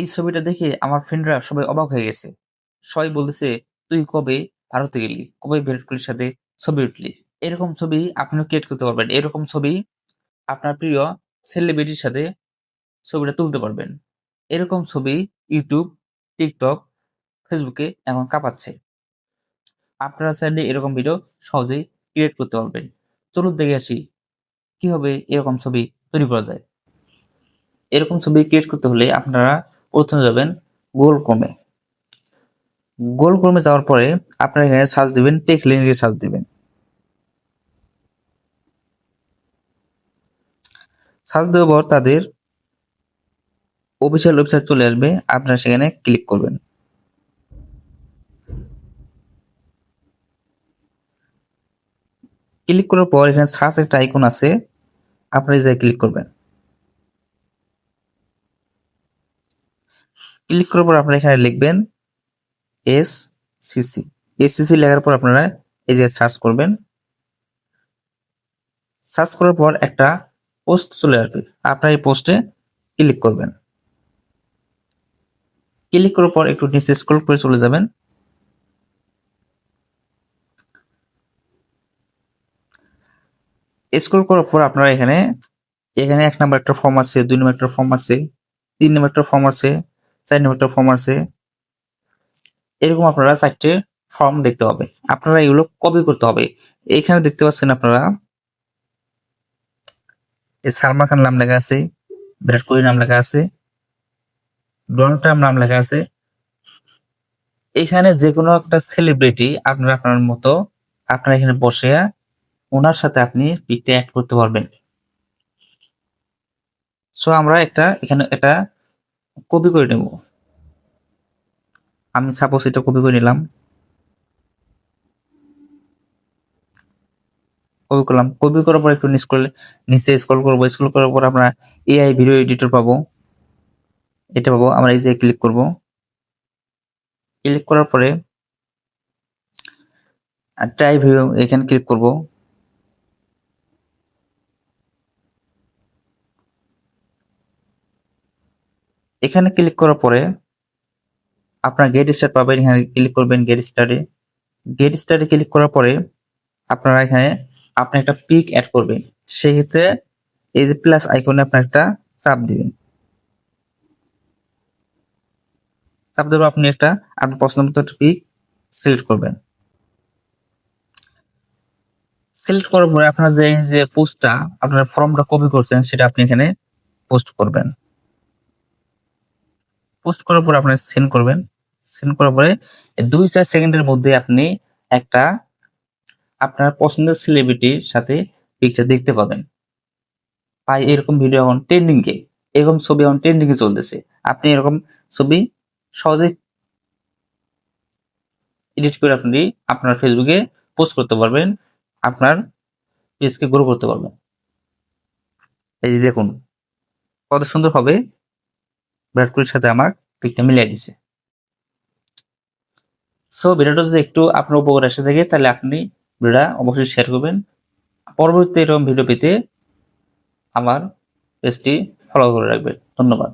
এই ছবিটা দেখে আমার ফ্রেন্ডরা সবাই অবাক হয়ে গেছে। সবাই বলতেছে, তুই কবে ভারতে গেলি? কবে বিরাট সাথে ছবি উঠলি? এরকম ছবি আপনিও ক্রিয়েট করতে পারবেন। এরকম ছবি আপনার প্রিয় সেলিব্রিটির সাথে ছবিটা তুলতে পারবেন। এরকম ছবি ইউটিউব টিকটক ফেসবুকে এখন কাঁপাচ্ছে। আপনারা চাইলে এরকম ভিডিও সহজেই ক্রিয়েট করতে পারবেন। চলুন দেখে আসি, কীভাবে এরকম ছবি তৈরি করা যায়। এরকম ছবি ক্রিয়েট করতে হলে আপনারা প্রথমে যাবেন গোল ক্রমে গুগল ক্রমে যাওয়ার পরে আপনারা এখানে সার্চ দিবেন টেক লিঙ্কে সার্চ দিবেন। সার্চ দেওয়ার পর তাদের অফিসিয়াল ওয়েবসাইট চলে আসবে, আপনারা সেখানে ক্লিক করবেন। ক্লিক করার পর এখানে সার্চ একটা আইকন আছে, আপনারা যাই ক্লিক করবেন। ক্লিক করার পর আপনারা এখানে লিখবেন এস সিসি এস সিসি লেখার পর আপনারা এই যে সার্চ করবেন। সার্চ করার পর একটা পোস্ট চলে আসবে। আপনারা এই পোস্টে ক্লিক করবেন। ক্লিক করার পর একটু নিচে স্ক্রল করে চলে যাবেন। স্ক্রল করার পর আপনারা এখানে এখানে এক নাম্বার একটা ফর্ম আছে, দুই নম্বর একটা ফর্ম আছে, তিন নম্বর একটা ফর্ম আছে চার নম্বর একটা ফর্ম আছে। এরকম আপনারা চারটে ফর্ম দেখতে হবে আপনারা এগুলো কপি করতে হবে। এখানে দেখতে পাচ্ছেন আপনারা সালমান খান নাম লেখা আছে, বিরাট কোহলি নাম লেখা আছে, ডোনাল্ড ট্রাম্প নাম লেখা আছে। এখানে যে কোনো একটা সেলিব্রিটি আপনারা আপনার মতো আপনারা এখানে বসে ওনার সাথে আপনি পিকটা অ্যাড করতে পারবেন। সো আমরা একটা এখানে এটা কপি করে নেব। আমি সাপোজ এটা কপি করে নিলাম। কপি করলাম। কপি করার পর একটু স্ক্রল নিচে স্ক্রল করব। স্ক্রল করার পর আমরা এআই ভিডিও এডিটর পাবো। এটা পাবো। আমরা এই যে ক্লিক করব। ক্লিক করার পরে ট্রাই ভিডিও এখানে ক্লিক করব। এখানে ক্লিক করার পরে আপনার গেট স্টার পাবেন। এখানে ক্লিক করবেন গেট স্টার্টে গেট স্টার্টে ক্লিক করার পরে আপনারা এখানে আপনি একটা পিক অ্যাড করবেন। সেক্ষেত্রে এই যে প্লাস আইকনে আপনার একটা চাপ দিবেন। চাপ দেবো আপনি একটা আপনার পছন্দ মতো একটা পিক সিলেক্ট করবেন। সিলেক্ট করার পরে আপনার যে যে পোস্টটা আপনার ফর্মটা কপি করছেন, সেটা আপনি এখানে পোস্ট করবেন। পোস্ট করার পরে আপনার সেন্ড করবেন। সেন্ড করার পরে দুই চার সেকেন্ডের মধ্যে আপনি একটা আপনার পছন্দের সেলিব্রিটির সাথে পিকচার দেখতে পাবেন। ভাই, এরকম ভিডিও এখন ট্রেন্ডিং কে, এরকম ছবি এখন ট্রেন্ডিং এ চলতেছে। আপনি এরকম ছবি সহজে এডিট করে আপনি আপনার ফেসবুকে পোস্ট করতে পারবেন, আপনার পেজকে গ্রো করতে পারবেন। এই যে দেখুন, কত সুন্দর হবে। বিরাট কোহলির সাথে আমার পিকটা মিলিয়ে দিছে। সো ভিডিওটা যদি একটু আপনার উপকার এসে থাকে, তাহলে আপনি ভিডিওটা অবশ্যই শেয়ার করবেন। পরবর্তী এরকম ভিডিও পেতে আমার পেজটি ফলো করে রাখবেন। ধন্যবাদ।